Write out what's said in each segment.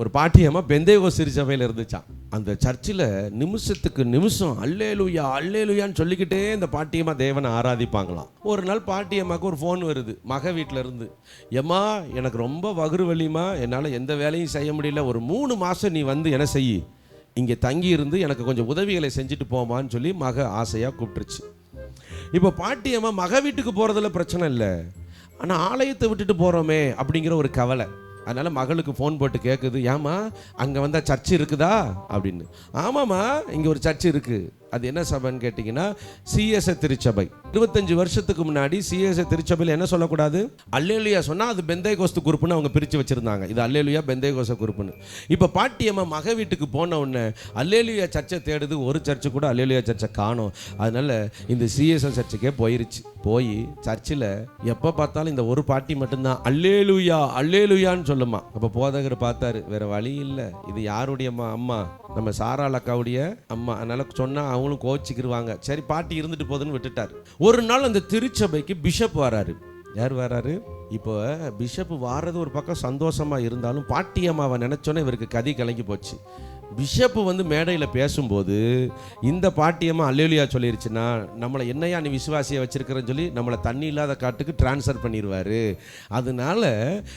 ஒரு பாட்டியம்மா பெந்தேகோ சிறுசபையில் இருந்துச்சான் அந்த சர்ச்சில் நிமிஷத்துக்கு நிமிஷம் அல்லேலுயா அல்லேலுயான்னு சொல்லிக்கிட்டே இந்த பாட்டியம்மா தேவனை ஆராதிப்பாங்களாம். ஒரு நாள் பாட்டியம்மாவுக்கு ஒரு ஃபோன் வருது மக வீட்டில் இருந்து. எம்மா எனக்கு ரொம்ப வகுறு வலிமா என்னால் எந்த வேலையும் செய்ய முடியல ஒரு மூணு மாதம் நீ வந்து என்ன செய் இங்கே தங்கி இருந்து எனக்கு கொஞ்சம் உதவிகளை செஞ்சுட்டு போமான்னு சொல்லி மக ஆசையாக கூப்பிட்டுருச்சு. இப்போ பாட்டியம்மா மக வீட்டுக்கு போகிறதுல பிரச்சனை இல்லை ஆனால் ஆலயத்தை விட்டுட்டு போகிறோமே அப்படிங்கிற ஒரு கவலை. அதனால் மகளுக்கு ஃபோன் போட்டு கேட்குது ஏம்மா அங்கே வந்தால் சர்ச் இருக்குதா? அப்படின்னு. ஆமாம்மா இங்கே ஒரு சர்ச் இருக்குது அது என்ன சபைன்னு கேட்டிங்கன்னா சிஎஸ்ஐ திருச்சபை. இருபத்தஞ்சு வருஷத்துக்கு முன்னாடி சிஎஸ்ஐ திருச்சபையில் என்ன சொல்லக்கூடாது? அல்லேலுயா சொன்னால் அது பெந்தை கோஸ்து குரூப்னு அவங்க பிரித்து வச்சுருந்தாங்க. இது அல்லேலுயா பெந்தை கோஸ்த குரூப்னு இப்போ பாட்டியம்மா மக வீட்டுக்கு போன உடனே அல்லேலுயா சர்ச்சை தேடுது ஒரு சர்ச்சு கூட அல்லேலுயா சர்ச்சை காணோம். அதனால் இந்த சிஎஸ்ஐ சர்ச்சுக்கே போயிருச்சு. போய் சர்ச்சில் எப்போ பார்த்தாலும் இந்த ஒரு பாட்டி மட்டும்தான் அல்லேலுயா அல்லேலுயான்னு சொல்லுமா. அப்போ போதகர் பார்த்தாரு வேற வழி இல்லை. இது யாருடைய அம்மா? நம்ம சாரா லக்காவுடைய அம்மா. அதனால சொன்னா அவங்களும் கோச்சிக்கிருவாங்க. சரி பாட்டி இருந்துட்டு போகுதுன்னு விட்டுட்டார். ஒரு நாள் அந்த திருச்சபைக்கு பிஷப் வராரு. யார் வராரு? இப்போ பிஷப் வாரது ஒரு பக்கம் சந்தோஷமா இருந்தாலும் பாட்டி அம்மாவை இவருக்கு கதி கலங்கி போச்சு. பிஷப்பு வந்து மேடையில் பேசும்போது இந்த பாட்டியம்மா அல்லேலியா சொல்லிருச்சுன்னா நம்மளை என்னையா நீ விசுவாசியை வச்சிருக்கிறன்னு சொல்லி நம்மளை தண்ணி இல்லாத காட்டுக்கு ட்ரான்ஸ்ஃபர் பண்ணிடுவாரு அதனால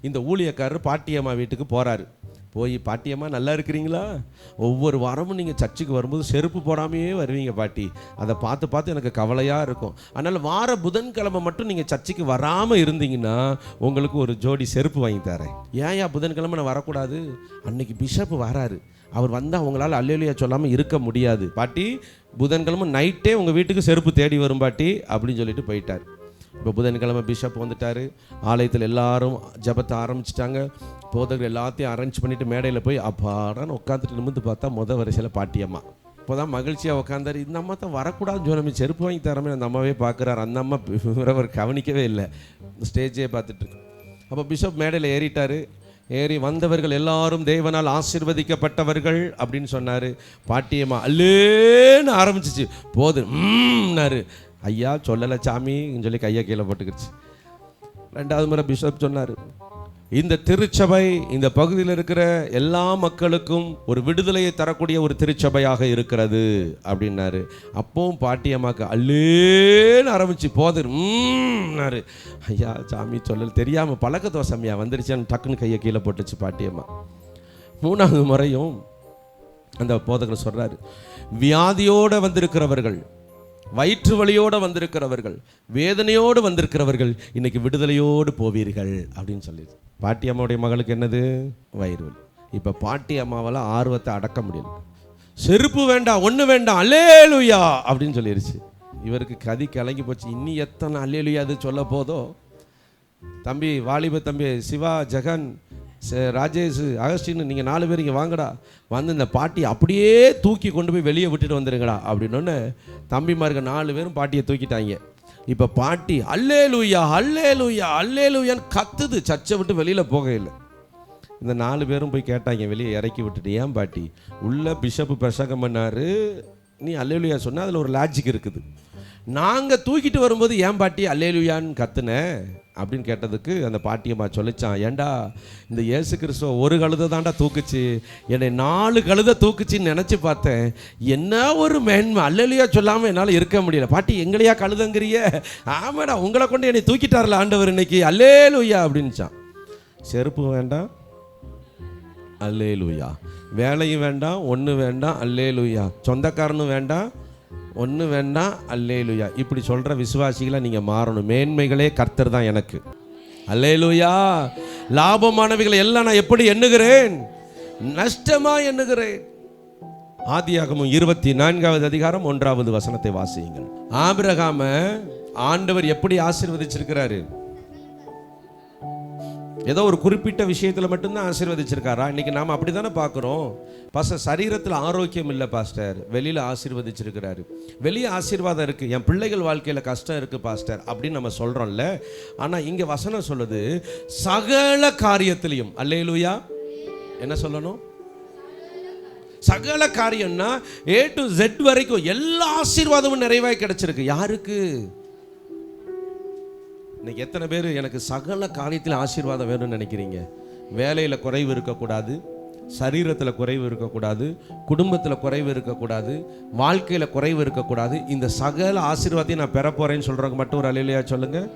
இந்த ஊழியக்காரர் பாட்டியம்மா வீட்டுக்கு போகிறாரு போய் பாட்டியம்மா நல்லா இருக்கிறீங்களா? ஒவ்வொரு வாரமும் நீங்கள் சர்ச்சுக்கு வரும்போது செருப்பு போடாமையே வருவீங்க பாட்டி. அதை பார்த்து பார்த்து எனக்கு கவலையாக இருக்கும். அதனால் வார புதன்கிழமை மட்டும் நீங்கள் சர்ச்சுக்கு வராமல் இருந்தீங்கன்னா உங்களுக்கு ஒரு ஜோடி செருப்பு வாங்கி தரேன். ஏன்யா புதன்கிழமை நான் வரக்கூடாது? அன்னைக்கு பிஷப் வராரு. அவர் வந்தால் அவங்களால அல்லேலியா சொல்லாமல் இருக்க முடியாது. பாட்டி புதன்கிழமை நைட்டே உங்கள் வீட்டுக்கு செருப்பு தேடி வரும் பாட்டி அப்படின்னு சொல்லிட்டு போயிட்டார். இப்போ புதன்கிழமை பிஷப் வந்துட்டார். ஆலயத்தில் எல்லாரும் ஜபத்தை ஆரம்பிச்சிட்டாங்க. போதகர் எல்லாத்தையும் அரேஞ்ச் பண்ணிட்டு மேடையில் போய் அப்பாடான்னு உட்காந்துட்டு நிமிந்து பார்த்தா முத வரிசையில் பாட்டியம்மா இப்போ தான் மகிழ்ச்சியாக உட்காந்தார் இந்த அம்மா தான் வரக்கூடாதுன்னு சொன்னமே செருப்பு வாங்கி தரமே அந்த அம்மாவே பார்க்குறாரு. அந்த அம்மா அவர் கவனிக்கவே இல்லை. ஸ்டேஜே பார்த்துட்டு அப்போ பிஷப் மேடையில் ஏறிட்டாரு. ஏறி வந்தவர்கள் எல்லாரும் தேவனால் ஆசிர்வதிக்கப்பட்டவர்கள் அப்படின்னு சொன்னார். பாட்டியம்மா அல்லேன்னு ஆரம்பிச்சிச்சு. போது ஐயா சொல்லலை சாமின்னு சொல்லி கையை கீழே போட்டுக்கிடுச்சு ரெண்டாவது முறை பிஷப் சொன்னார் இந்த திருச்சபை இந்த பகுதியில் இருக்கிற எல்லா மக்களுக்கும் ஒரு விடுதலையை தரக்கூடிய ஒரு திருச்சபையாக இருக்கிறது அப்படின்னாரு. அப்பவும் பாட்டியம்மாக்கு அல்லேன்னு ஆரம்பிச்சு போதர் ஐயா சாமி சொல்லல் தெரியாமல் பழக்க தோசமையா வந்துருச்சான்னு டக்குன்னு கையை கீழே போட்டுச்சு பாட்டியம்மா மூணாவது முறையும் அந்த போதகர் சொல்கிறாரு வியாதியோடு வந்திருக்கிறவர்கள் வயிற்று வலியோடு வந்திருக்கிறவர்கள் வேதனையோடு வந்திருக்கிறவர்கள் இன்னைக்கு விடுதலையோடு போவீர்கள் அப்படின்னு சொல்லிடுது. பாட்டி அம்மாவுடைய மகளுக்கு என்னது? வயிறு வலி. இப்போ பாட்டி அம்மாவால் ஆர்வத்தை அடக்க முடியல. செருப்பு வேண்டாம் ஒன்று வேண்டாம் அல்லேலுயா அப்படின்னு சொல்லிருச்சு இவருக்கு கதி கலங்கி போச்சு. இன்னி எத்தனை அல்லேலுயா அது சொல்ல போதோ? தம்பி வாலிப தம்பி சிவா ஜெகன் ராஜேஷ் அகஸ்டின் நீங்கள் நாலு பேர் இங்கே வாங்கடா. வந்து இந்த பாட்டி அப்படியே தூக்கி கொண்டு போய் வெளியே விட்டுட்டு வந்துருங்கடா அப்படின்னோடனே தம்பிமாருங்க நாலு பேரும் பாட்டியை தூக்கிட்டாங்க. இப்போ பாட்டி அல்லே லூயா அல்லே லூயா அல்லே லூயான்னு கத்துது. சர்ச்சை விட்டு வெளியில் போகையில் இந்த நாலு பேரும் போய் கேட்டாங்க வெளியே இறக்கி விட்டுட்டு ஏன் பாட்டி? உள்ள பிஷப்பு பிரசங்கம் பண்ணார். நீ அல்லேலுயா சொன்னால் அதில் ஒரு லாஜிக் இருக்குது. நாங்கள் தூக்கிட்டு வரும்போது ஏன் பாட்டி அல்லேலுயான்னு கத்துனேன் அப்படின்னு கேட்டதுக்கு அந்த பாட்டியம்மா சொல்லிச்சான் ஏன்டா இந்த இயேசு கிறிஸ்துவ ஒரு கழுதை தாண்டா தூக்குச்சு? என்னை நாலு கழுதை தூக்குச்சின்னு நினச்சி பார்த்தேன். என்ன ஒரு மேன்மை? அல்லேலுயா சொல்லாமல் என்னால் இருக்க முடியல. பாட்டி எங்களையா கழுதங்கிறிய ஆமாடா உங்களை கொண்டு என்னை தூக்கிட்டார்ல ஆண்டவர் இன்னைக்கு. அல்லே லூயா அப்படின்னுச்சான். செருப்பு வேண்டாம். அல்லே லூயா வேலையும் வேண்டாம் ஒன்று வேண்டாம். அல்லே லூயா சொந்தக்காரனும் வேண்டாம். ஒன்று வேண்டாம் அல்லேலுயா. இப்படி சொல்கிற விசுவாசிகளை நீங்கள் மாறணும். மேன்மைகளே கர்த்தர் தான் எனக்கு. அல்லேலுயா. லாபமானவைகளை எல்லாம் நான் எப்படி எண்ணுகிறேன்? நஷ்டமா எண்ணுகிறேன். ஆதியாகமும் இருபத்தி நான்காவது அதிகாரம் ஒன்றாவது வசனத்தை வாசியுங்கள். ஆபிரகாம ஆண்டவர் எப்படி ஆசீர்வதிச்சிருக்கிறாரு? ஏதோ ஒரு குறிப்பிட்ட விஷயத்தில் மட்டும்தான் ஆசீர்வதிச்சிருக்காரா? இன்றைக்கி நாம் அப்படி தானே பார்க்குறோம். பாஸ்டர் சரீரத்தில் ஆரோக்கியம் இல்லை பாஸ்டர். வெளியில் ஆசீர்வதிச்சிருக்கிறாரு. வெளியே ஆசீர்வாதம் இருக்குது என் பிள்ளைகள் வாழ்க்கையில் கஷ்டம் இருக்குது பாஸ்டர் அப்படின்னு நம்ம சொல்கிறோம்ல ஆனால் இங்கே வசனம் சொல்லுது சகல காரியத்திலையும் அல்லையிலுயா என்ன சொல்லணும்? சகல காரியம்னா ஏ டு ஜெட் வரைக்கும் எல்லா ஆசீர்வாதமும் நிறைவாக கிடைச்சிருக்கு. யாருக்கு? இன்னைக்கு எத்தனை பேர் எனக்கு சகல காரியத்தில் ஆசீர்வாதம் வேணும்னு நினைக்கிறீங்க? வேலையில் குறைவு இருக்கக்கூடாது சரீரத்தில் குறைவு இருக்கக்கூடாது குடும்பத்தில் குறைவு இருக்கக்கூடாது வாழ்க்கையில் குறைவு இருக்கக்கூடாது. இந்த சகல ஆசீர்வாதத்தையும் நான் பெற போகிறேன்னு சொல்கிறவங்க மட்டும் ஒரு அலையிலையா சொல்லுங்கள்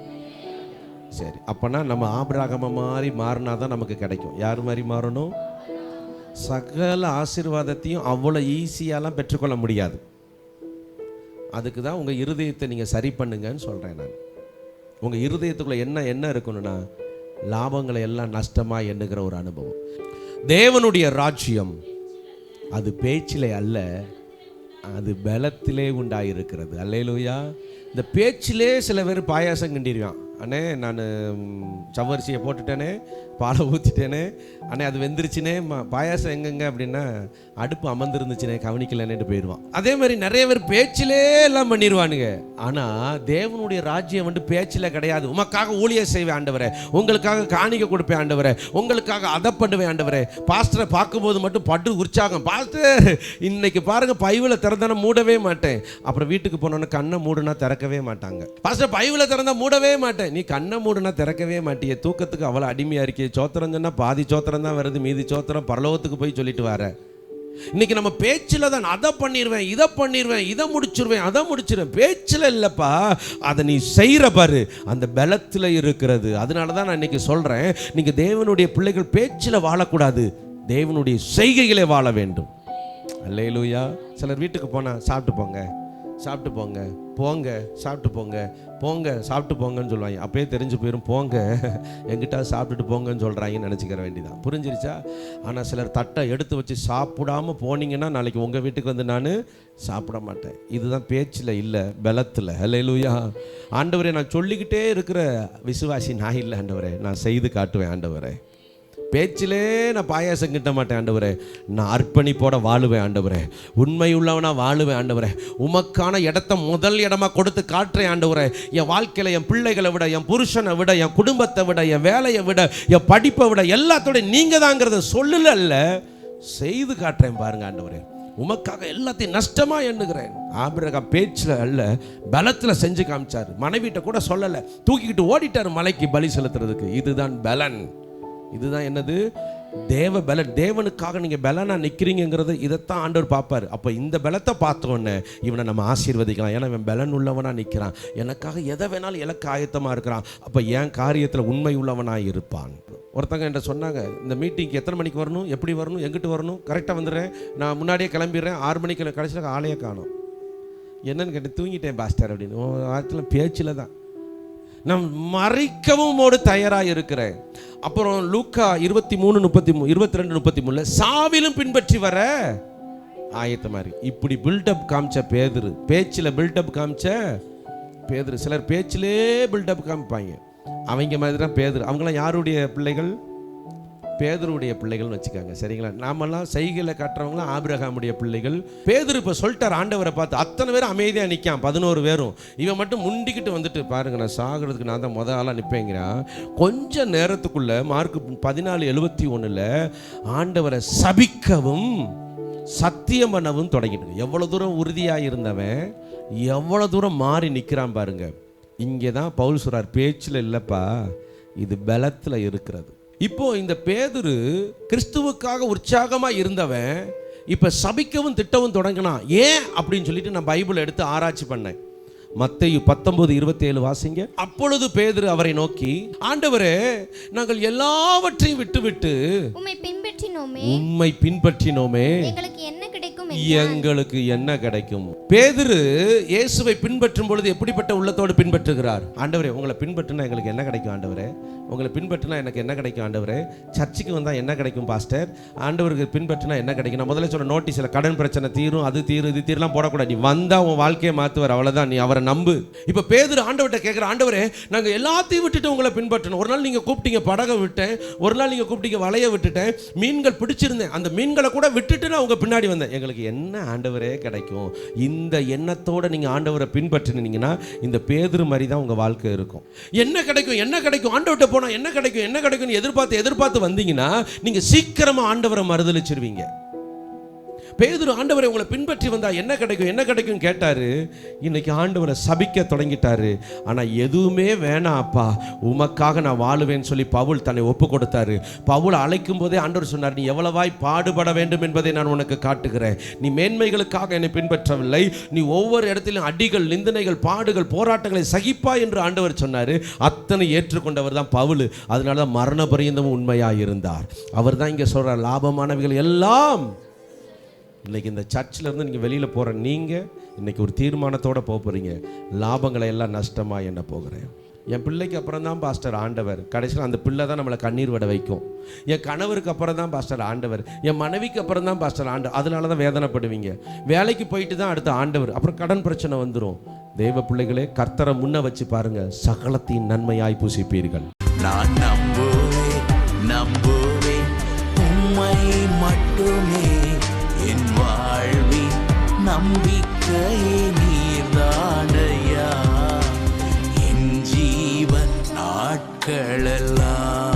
சரி அப்போனா நம்ம ஆபிரகாம மாதிரி மாறினா தான் நமக்கு கிடைக்கும். யார் மாதிரி மாறணும்? சகல ஆசீர்வாதத்தையும் அவ்வளோ ஈஸியாலாம் பெற்றுக்கொள்ள முடியாது. அதுக்கு தான் உங்கள் இருதயத்தை நீங்கள் சரி பண்ணுங்கன்னு சொல்கிறேன் நான். உங்கள் இருதயத்துக்குள்ளே என்ன என்ன இருக்கணும்னா லாபங்களை எல்லாம் நஷ்டமாக எண்ணுகிற ஒரு அனுபவம். தேவனுடைய ராஜ்யம் அது பேச்சிலே அல்ல அது பலத்திலே உண்டாயிருக்கிறது. அல்லேலூயா. இந்த பேச்சிலே சில பேர் பாயாசம் கிண்டிடுவான் அண்ணே நான் சவரிசியை போட்டுட்டேனே பாலை ஊற்றிட்டேனே அண்ணே அது வெந்துருச்சுனே ம- பாயாசம் எங்கெங்க அப்படின்னா அடுப்பு அமர்ந்துருந்துச்சுனே கவனிக்கலன்னுட்டு போயிடுவான் அதே மாதிரி நிறைய பேர் பேச்சிலே எல்லாம் பண்ணிடுவானுங்க ஆனால் தேவனுடைய ராஜ்யம் வந்து பேச்சில் கிடையாது. உமக்காக ஊழியர் செய்வேன் ஆண்டவரே. உங்களுக்காக காணிக்க கொடுப்பேன் ஆண்டவரே. உங்களுக்காக அதை பண்ணுவேன் ஆண்டவரே. பாஸ்டரை பார்க்கும்போது மட்டும் பட்டு உற்சாகம். பாஸ்டர் இன்னைக்கு பாருங்கள் பைவில் திறந்தான மூடவே மாட்டேன். அப்புறம் வீட்டுக்கு போனோன்னு கண்ணை மூடுனா திறக்கவே மாட்டாங்க. பாஸ்டர் பைவில் திறந்தா மூடவே மாட்டேன். நீ கண்ணை மூடுனா திறக்கவே மாட்டியே. தூக்கத்துக்கு அவ்வளோ அடிமையாக இருக்கே சோத்திரம் சொன்னால் பாதி சோத்திரம் தான் வருது மீதி சோத்திரம் பரலோகத்துக்கு போய் சொல்லிட்டு வர. இன்னைக்கு நம்ம பேச்சில் தான் அதை பண்ணிடுவேன் இதை பண்ணிடுவேன் இதை முடிச்சிருவேன் அதை முடிச்சிருவேன். பேச்சில் இல்லைப்பா அதை நீ செய்கிற பாரு. அந்த பலத்தில் இருக்கிறது. அதனால தான் நான் இன்னைக்கு சொல்கிறேன் நீங்கள் தேவனுடைய பிள்ளைகள் பேச்சில் வாழக்கூடாது. தேவனுடைய செய்கைகளே வாழ வேண்டும். அல்லையிலூயா சிலர் வீட்டுக்கு போனால் சாப்பிட்டு போங்க சாப்பிட்டு போங்க. போங்க சாப்பிட்டு போங்க. போங்க சாப்பிட்டு போங்கன்னு சொல்லுவாங்க. அப்பயே தெரிஞ்சு போயிடும் போங்க. எங்கிட்ட சாப்பிட்டுட்டு போங்கன்னு சொல்கிறாங்கன்னு நினச்சிக்கிற வேண்டியதான் புரிஞ்சிருச்சா? ஆனால் சிலர் தட்டை எடுத்து வச்சு சாப்பிடாம போனீங்கன்னா நாளைக்கு உங்கள் வீட்டுக்கு வந்து நான் சாப்பிட மாட்டேன். இதுதான் பேச்சில் இல்லை பலத்தில். ஹalleluya. ஆண்டவரே நான் சொல்லிக்கிட்டே இருக்கிற விசுவாசி நான் இல்லை ஆண்டவரே. நான் செய்து காட்டுவேன் ஆண்டவரே. பேச்சிலே நான் பாயாசம் கிட்ட மாட்டேன் ஆண்டவரே. நான் அர்ப்பணிப்போட வாழுவேன் ஆண்டவரே. உண்மை உள்ளவனாக வாழுவேன் ஆண்டவரே. உமக்கான இடத்த முதல் இடமா கொடுத்து காட்டுறேன் ஆண்டவரே. என் வாழ்க்கையில் என் பிள்ளைகளை விட என் புருஷனை விட என் குடும்பத்தை விட என் வேலையை விட என் படிப்பை விட எல்லாத்தோட நீங்கள் தாங்கிறத சொல்லல செய்து காட்டுறேன் பாருங்க ஆண்டவரே. உமக்காக எல்லாத்தையும் நஷ்டமா எண்ணுகிறேன். ஆபிரகா பேச்சில் அல்ல பலத்தில் செஞ்சு காமிச்சார். மனைவிட்ட கூட சொல்லலை. தூக்கிக்கிட்டு ஓடிட்டார் மலைக்கு பலி செலுத்துறதுக்கு. இதுதான் பலன். இதுதான் என்னது? தேவ பலன் தேவனுக்காக நீங்கள் பலனாக நிற்கிறீங்கிறது இதைத்தான் ஆண்டவர் பார்ப்பார். அப்போ இந்த பலத்தை பார்த்த உடனே இவனை நம்ம ஆசீர்வதிக்கலாம். ஏன்னா இவன் பலன் உள்ளவனா நிற்கிறான் எனக்காக எதை வேணாலும் இலக்கு ஆயத்தமாக இருக்கிறான். அப்போ என் காரியத்தில் உண்மை உள்ளவனாக இருப்பான். ஒருத்தங்க என்கிட்ட சொன்னாங்க இந்த மீட்டிங்க்கு எத்தனை மணிக்கு வரணும்? எப்படி வரணும்? எங்கிட்டு வரணும்? கரெக்டாக வந்துடுறேன். நான் முன்னாடியே கிளம்பிடுறேன். ஆறு மணிக்கு கடைசியில் ஆளையே காணும். என்னன்னு கேட்டு தூங்கிட்டேன் பாஸ்டர் அப்படின்னு. வாரத்தில் பேச்சில் தான். நான் மறைக்கவும் ஓடு தயாராக இருக்கிறேன். அப்புறம் லூக்கா இருபத்தி மூணு முப்பத்தி மூ இருபத்தி ரெண்டு முப்பத்தி மூணுல சாவிலும் பின்பற்றி வர. ஆயத்த மாதிரி. இப்படி பில்டப் காமிச்ச பேதுரு. பேச்சில் பில்டப் காமிச்ச பேதுரு. சிலர் பேச்சிலே பில்டப் காமிப்பாங்க. அவங்க மாதிரி தான் பேதரு. அவங்களாம் யாருடைய பிள்ளைகள்? பேதருடைய பிள்ளைகள்னு வச்சுக்காங்க சரிங்களா? நாமெல்லாம் செய்கையில் காட்டுறவங்களாம் ஆபிரகாமுடைய பிள்ளைகள். பேதர் இப்போ சொல்லிட்டார் ஆண்டவரை பார்த்து அத்தனை பேரும் அமைதியாக நிற்கான் பதினோரு பேரும். இவன் மட்டும் முண்டிக்கிட்டு வந்துட்டு பாருங்க நான் சாகிறதுக்கு நான் தான் முத ஆளாக நிற்பேங்கிறான் கொஞ்ச நேரத்துக்குள்ள மார்க் பதினாலு எழுபத்தி ஒன்றில் ஆண்டவரை சபிக்கவும் சத்தியம் பண்ணவும் தொடங்கிட்டு எவ்வளோ தூரம் உறுதியாக இருந்தவன் எவ்வளோ தூரம் மாறி நிற்கிறான் பாருங்க. இங்கே தான் பவுல் சுரார் பேச்சில் இல்லைப்பா இது பலத்தில் இருக்கிறது. இப்போ இந்த பேதுரு கிறிஸ்துவுக்காக உற்சாகமா இருந்தவன் இப்ப சபிக்கவும் திட்டவும் தொடங்கினான். ஏன் அப்படின்னு சொல்லிட்டு நான் பைபிள் எடுத்து ஆராய்ச்சி பண்ணேன். மத்தேயு பத்தொன்பது இருபத்தேழு வாசிங்க. அப்பொழுது பேதுரு அவரை நோக்கி ஆண்டவரே நாங்கள் எல்லாவற்றையும் விட்டுவிட்டு உம்மை பின்பற்றினோமே. உம்மை பின்பற்றினோமே. எங்களுக்கு என்ன எங்களுக்கு என்ன கிடைக்கும்? பேதுரு இயேசுவை பின்பற்றும் பொழுது எப்படிப்பட்ட உள்ளத்தோடு பின்பற்றுகிறார்? ஆண்டவரே உங்களை பின்பற்றினா எங்களுக்கு என்ன கிடைக்கும் ஆண்டவரே? உங்களை பின்பற்றினா எனக்கு என்ன கிடைக்கும் ஆண்டவரே? சர்ச்சுக்கு வந்தால் என்ன கிடைக்கும் பாஸ்டர்? ஆண்டவருக்கு பின்பற்றினா என்ன கிடைக்கும்? நான் முதல்ல சொன்ன நோட்டீஸில் கடன் பிரச்சனை தீரும் அது தீரும் இது தீரலாம் போடக்கூடாது. நீ வந்தா உன் வாழ்க்கையை மாற்றுவார் அவ்வளோதான் நீ அவரை நம்பு. இப்போ பேதுரு ஆண்டவர்கிட்ட கேட்குற ஆண்டவரே நாங்கள் எல்லாத்தையும் விட்டுட்டு உங்களை பின்பற்றணும். ஒரு நாள் நீங்கள் கூப்பிட்டீங்க படகை விட்டேன். ஒரு நாள் நீங்கள் கூப்பிட்டீங்க வலையை விட்டுட்டேன். மீன்கள் பிடிச்சிருந்தேன். அந்த மீன்களை கூட விட்டுட்டு நான் உங்க பின்னாடி வந்தேன். எங்களுக்கு என்ன ஆண்டவரே கிடைக்கும்? இந்த எண்ணத்தோட நீங்கள் ஆண்டவரை பின்பற்றினீங்கன்னா இந்த பேதுரு மாதிரி தான் உங்கள் வாழ்க்கை இருக்கும். என்ன கிடைக்கும்? என்ன கிடைக்கும்? ஆண்டவர்கிட்ட போனால் என்ன கிடைக்கும்? என்ன கிடைக்கும்னு எதிர்பார்த்து எதிர்பார்த்து வந்தீங்கன்னா நீங்கள் சீக்கிரமாக ஆண்டவரை மறுதளிச்சிருவீங்க பேதுரு ஆண்டவரை உங்களை பின்பற்றி வந்தா என்ன கிடைக்கும்? என்ன கிடைக்கும் கேட்டாரு. இன்னைக்கு ஆண்டவரை சபிக்க தொடங்கிட்டாரு. ஆனால் எதுவுமே வேணாம் அப்பா. உமக்காக நான் வாழுவேன்னு சொல்லி பவுல் தன்னை ஒப்பு கொடுத்தாரு. பவுல் அழைக்கும் போதே ஆண்டவர் சொன்னார் நீ எவ்வளவாய் பாடுபட வேண்டும் என்பதை நான் உனக்கு காட்டுகிறேன். நீ மேன்மைகளுக்காக என்னை பின்பற்றவில்லை. நீ ஒவ்வொரு இடத்திலும் அடிகள் நிந்தனைகள் பாடுகள் போராட்டங்களை சகிப்பா என்று ஆண்டவர் சொன்னார். அத்தனை ஏற்றுக்கொண்டவர் தான் பவுல். அதனால தான் மரண பரியந்தமும் உண்மையாக இருந்தார் அவர் தான் இங்கே சொல்கிறார் லாபமானவைகள் எல்லாம் இன்னைக்கு இந்த சர்ச்சில் இருந்து நீங்கள் வெளியில் போகிற நீங்கள் இன்னைக்கு ஒரு தீர்மானத்தோடு போக போகிறீங்க லாபங்களை எல்லாம் நஷ்டமாக என்ன போகிறேன்? என் பிள்ளைக்கு அப்புறம் தான் பாஸ்டர் ஆண்டவர். கடைசியில் அந்த பிள்ளை தான் நம்மளை கண்ணீர் விட வைக்கும். என் கணவருக்கு அப்புறம் தான் பாஸ்டர் ஆண்டவர். என் மனைவிக்கு அப்புறம் தான் பாஸ்டர் ஆண்டவர் அதனால தான் வேதனைப்படுவீங்க. வேலைக்கு போயிட்டு தான் அடுத்த ஆண்டவர். அப்புறம் கடன் பிரச்சனை வந்துடும் தெய்வ பிள்ளைகளே கர்த்தரை முன்ன வச்சு பாருங்கள் சகலத்தின் நன்மையாய் பூசிப்பீர்கள். நான் நம்புவேன் நம்புவேன். நம்பிக்கையே நீர்தாடையா என் ஜீவன் நாட்களெல்லாம்